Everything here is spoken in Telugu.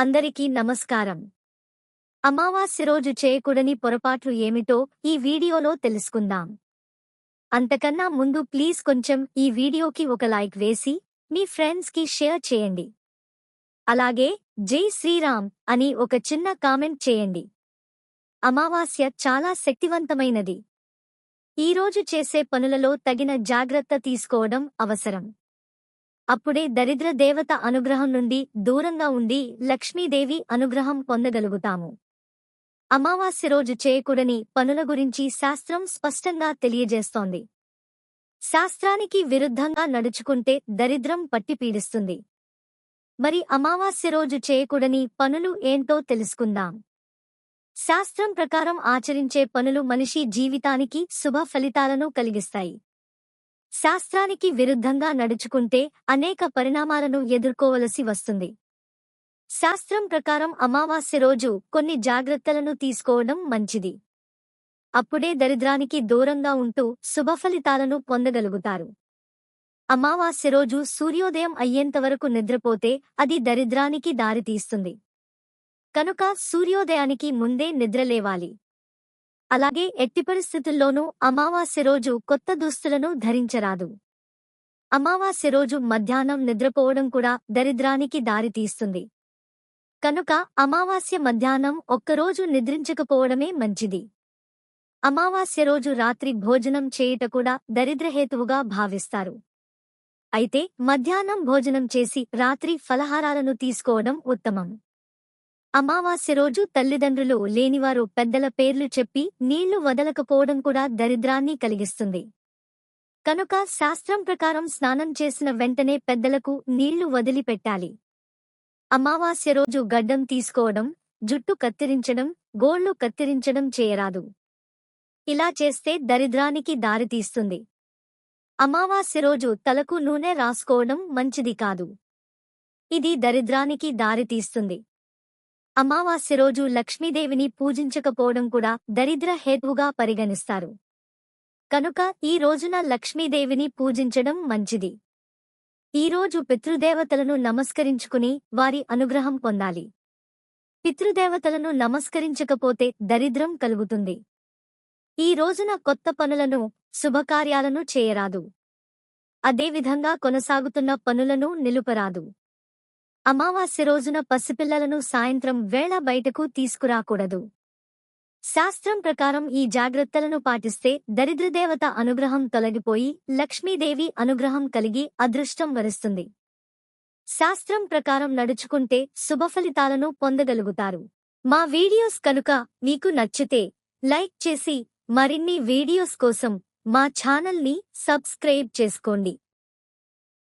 అందరికీ నమస్కారం. అమావాస్య రోజు చేయకూడని పొరపాట్లు ఏమిటో ఈ వీడియోలో తెలుసుకుందాం. అంతకన్నా ముందు ప్లీజ్ కొంచెం ఈ వీడియోకి ఒక లైక్ వేసి మీ ఫ్రెండ్స్కి షేర్ చేయండి. అలాగే జై శ్రీరామ్ అని ఒక చిన్న కామెంట్ చేయండి. అమావాస్య చాలా శక్తివంతమైనది. ఈరోజు చేసే పనులలో తగిన జాగ్రత్త తీసుకోవడం అవసరం. అప్పుడే దరిద్ర దేవత అనుగ్రహం నుండి దూరంగా ఉండి లక్ష్మీదేవి అనుగ్రహం పొందగలుగుతాము. అమావాస్య రోజు చేయకూడని పనుల గురించి శాస్త్రం స్పష్టంగా తెలియజేస్తోంది. శాస్త్రానికి విరుద్ధంగా నడుచుకుంటే దరిద్రం పట్టి పీడిస్తుంది. మరి అమావాస్య రోజు చేయకూడని పనులు ఏంటో తెలుసుకుందాం. శాస్త్రం ప్రకారం ఆచరించే పనులు మనిషి జీవితానికి శుభ ఫలితాలను కలిగిస్తాయి. శాస్త్రానికి విరుద్ధంగా నడుచుకుంటే అనేక పరిణామాలను ఎదుర్కోవలసి వస్తుంది. శాస్త్రం ప్రకారం అమావాస్య రోజు కొన్ని జాగ్రత్తలను తీసుకోవడం మంచిది. అప్పుడే దరిద్రానికి దూరంగా ఉంటూ శుభఫలితాలను పొందగలుగుతారు. అమావాస్య రోజు సూర్యోదయం అయ్యేంతవరకు నిద్రపోతే అది దరిద్రానికి దారితీస్తుంది. కనుక సూర్యోదయానికి ముందే నిద్రలేవాలి. అలాగే ఎట్టి పరిస్థితుల్లోనూ అమావాస్య రోజు కొత్త దుస్తులను ధరించరాదు. అమావాస్య రోజు మధ్యాహ్నం నిద్రపోవడం కూడా దరిద్రానికి దారితీస్తుంది కనుక అమావాస్య మధ్యాహ్నం ఒక్కరోజు నిద్రించకపోవడమే మంచిది. అమావాస్య రోజు రాత్రి భోజనం చేయుట కూడా దరిద్రహేతువుగా భావిస్తారు. అయితే మధ్యాహ్నం భోజనం చేసి రాత్రి ఫలహారాలను తీసుకోవడం ఉత్తమం. అమావాస్య రోజు తల్లిదండ్రులు లేనివారు పెద్దల పేర్లు చెప్పి నీళ్ళు వదలకపోవడం కూడా దరిద్రాన్ని కలిగిస్తుంది. కనుక శాస్త్రం ప్రకారం స్నానం చేసిన వెంటనే పెద్దలకు నీళ్ళు వదిలిపెట్టాలి. అమావాస్య రోజు గడ్డం తీసుకోవడం జుట్టు కత్తిరించడం గోళ్ళు కత్తిరించడం చేయరాదు. ఇలా చేస్తే దరిద్రానికి దారితీస్తుంది అమావాస్య రోజు తలకు నూనె రాసుకోవడం మంచిది కాదు. ఇది దరిద్రానికి దారితీస్తుంది అమావాస్య రోజు లక్ష్మీదేవిని పూజించకపోవడం కూడా దరిద్ర హేతువుగా పరిగణిస్తారు. కనుక ఈ రోజున లక్ష్మీదేవిని పూజించడం మంచిది. ఈరోజు పితృదేవతలను నమస్కరించుకుని వారి అనుగ్రహం పొందాలి. పితృదేవతలను నమస్కరించకపోతే దరిద్రం కలుగుతుంది. ఈ రోజున కొత్త పనులను శుభకార్యాలను చేయరాదు. అదేవిధంగా కొనసాగుతున్న పనులను నిలుపరాదు. అమావాస్య రోజున పసిపిల్లలను సాయంత్రం వేళ బయటకు తీసుకురాకూడదు. శాస్త్రం ప్రకారం ఈ జాగ్రత్తలను పాటిస్తే దరిద్రదేవత అనుగ్రహం తొలగిపోయి లక్ష్మీదేవి అనుగ్రహం కలిగి అదృష్టం వరిస్తుంది. శాస్త్రం ప్రకారం నడుచుకుంటే శుభఫలితాలను పొందగలుగుతారు. మా వీడియోస్ కనుక మీకు నచ్చితే లైక్ చేసి మరిన్ని వీడియోస్ కోసం మా ఛానల్ని సబ్స్క్రైబ్ చేసుకోండి.